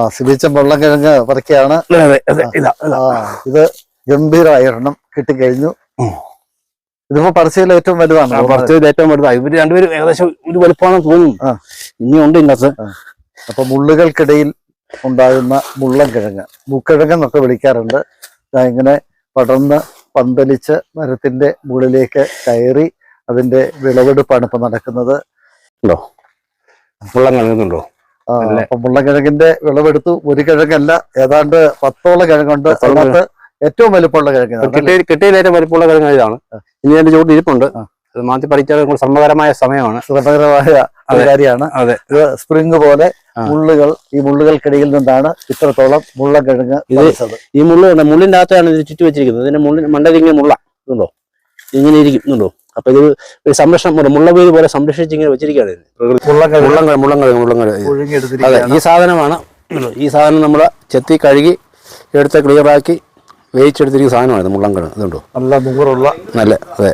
ആ സിബിച്ച അതെ അതെ ഇതാ ഗംഭീരമായ ഒരെണ്ണം കിട്ടിക്കഴിഞ്ഞു. ഇതിപ്പോ പറച്ചയിൽ ഏറ്റവും വലുതാണ്. പറച്ചയിൽ ഏറ്റവും വലുതാണ്. ഇവർ രണ്ടുപേരും ഏകദേശം ഒരു വലുപ്പമാണെന്ന് തോന്നുന്നു. ഇനിയുണ്ട് ഇന്നത്തെ അപ്പൊ മുള്ളുകൾക്കിടയിൽ ഉണ്ടാകുന്ന മുള്ളൻ കിഴങ്ങ് മുക്കിഴങ്ങ് എന്നൊക്കെ വിളിക്കാറുണ്ട് ഇങ്ങനെ പടർന്ന് പന്തലിച്ച് മരത്തിന്റെ മുകളിലേക്ക് കയറി അതിന്റെ വിളവെടുപ്പാണ് ഇപ്പൊ നടക്കുന്നത്. ഉണ്ടോ? ആ, അല്ലേ? അപ്പൊ മുള്ളക്കിഴങ്ങിന്റെ വിളവെടുത്തു. ഒരു കിഴങ്ങല്ല. ഏതാണ്ട് പത്തോളം കിഴങ്ങുണ്ട്. അതിനകത്ത് ഏറ്റവും വലിപ്പമുള്ള കിഴങ്ങ് കെട്ടി കെട്ടിയിൽ ഏറ്റവും വലിപ്പമുള്ള കിഴങ്ങ് ഇതാണ്. ഇനി എന്റെ ചൂട് ഇരിപ്പുണ്ട്. അത് മാറ്റി നമുക്ക് ശ്രമകരമായ സമയമാണ്. ശ്രമകരമായ. കാര്യമാണ് അതെ. ഇത് സ്പ്രിങ് പോലെ മുള്ളുകൾ ഈ മുള്ളുകൾക്കിടയിൽ നിന്നാണ് ഇത്രത്തോളം മുള്ളക്കിഴങ്ങ് ഇത് ഈ മുള്ള് മുള്ളിന്റെ അകത്താണ് ഇത് ചുറ്റി വെച്ചിരിക്കുന്നത്. ഇതിന്റെ മുള്ളിന് മണ്ടലിങ്ങനെ മുള്ള. ഇതുണ്ടോ? ഇങ്ങനെ ഇരിക്കുന്നുണ്ടോ അപ്പൊ ഇത് ഒരു സംരക്ഷണം പോലെ മുള്ള വേര് പോലെ സംരക്ഷിച്ച് ഇങ്ങനെ വെച്ചിരിക്കുകയാണ് മുള്ളങ്കഴ മുള്ളങ്കഴ മുള്ളങ്കഴ അതെ ഈ സാധനമാണ് ഈ സാധനം നമ്മൾ ചെത്തി കഴുകി എടുത്ത് ക്ലിയറാക്കി വേവിച്ചെടുത്തിരിക്കുന്ന സാധനമാണ് ഇത് മുള്ളങ്കഴ ഇതുണ്ടോ? നല്ല നൂറുള്ള നല്ല അതെ.